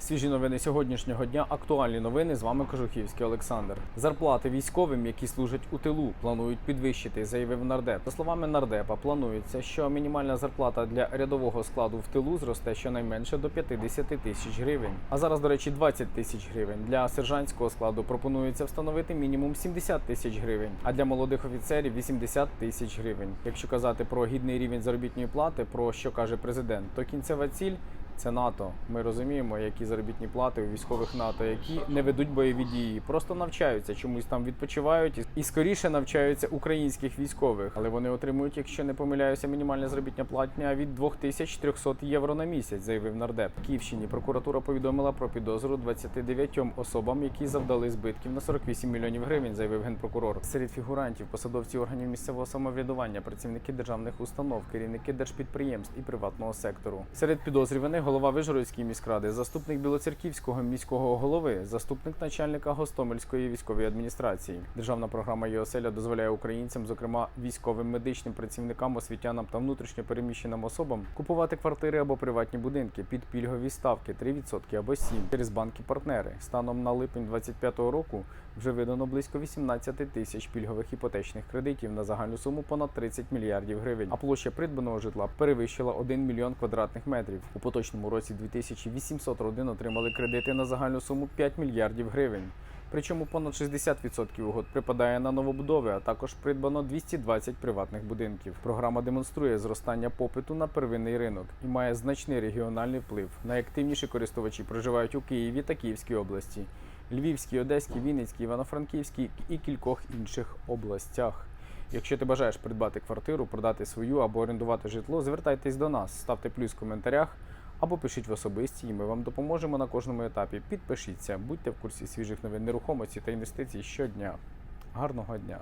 Свіжі новини сьогоднішнього дня. Актуальні новини. З вами Кожухівський Олександр. Зарплати військовим, які служать у тилу, планують підвищити, заявив нардеп. За словами нардепа, планується, що мінімальна зарплата для рядового складу в тилу зросте щонайменше до 50 тисяч гривень. А зараз, до речі, 20 тисяч гривень. Для сержантського складу пропонується встановити мінімум 70 тисяч гривень, а для молодих офіцерів 80 тисяч гривень. Якщо казати про гідний рівень заробітної плати, про що каже президент, то кінцева ціль. Це НАТО. Ми розуміємо, які заробітні плати у військових НАТО, які не ведуть бойові дії, просто навчаються, чомусь там відпочивають і- скоріше навчаються українських військових, але вони отримують, якщо не помиляюся, мінімальна заробітня платня від 2300 євро на місяць, заявив нардеп. В Київщині прокуратура повідомила про підозру 29 особам, які завдали збитків на 48 мільйонів гривень, заявив генпрокурор. Серед фігурантів, посадовці органів місцевого самоврядування, працівники державних установ, керівники держпідприємств і приватного сектору. Серед підозрюваних голова Вижгородської міськради, заступник Білоцерківського міського голови, заступник начальника Гостомельської військової адміністрації. Державна програма ЄОСЕЛЯ дозволяє українцям, зокрема військовим медичним працівникам, освітянам та внутрішньо переміщеним особам, купувати квартири або приватні будинки під пільгові ставки 3% або 7% через банки-партнери. Станом на липень 2025 року вже видано близько 18 тисяч пільгових іпотечних кредитів на загальну суму понад 30 мільярдів гривень. А площа придбаного житла перевищила 1 мільйон квадратних метрів. У поточному році 2800 родин отримали кредити на загальну суму 5 мільярдів гривень. Причому понад 60% угод припадає на новобудови, а також придбано 220 приватних будинків. Програма демонструє зростання попиту на первинний ринок і має значний регіональний вплив. Найактивніші користувачі проживають у Києві та Київській області, Львівській, Одеській, Вінницькій, Івано-Франківській і кількох інших областях. Якщо ти бажаєш придбати квартиру, продати свою або орендувати житло, звертайтесь до нас, ставте плюс в коментарях або пишіть в особисті, і ми вам допоможемо на кожному етапі. Підпишіться, будьте в курсі свіжих новин нерухомості та інвестицій щодня. Гарного дня!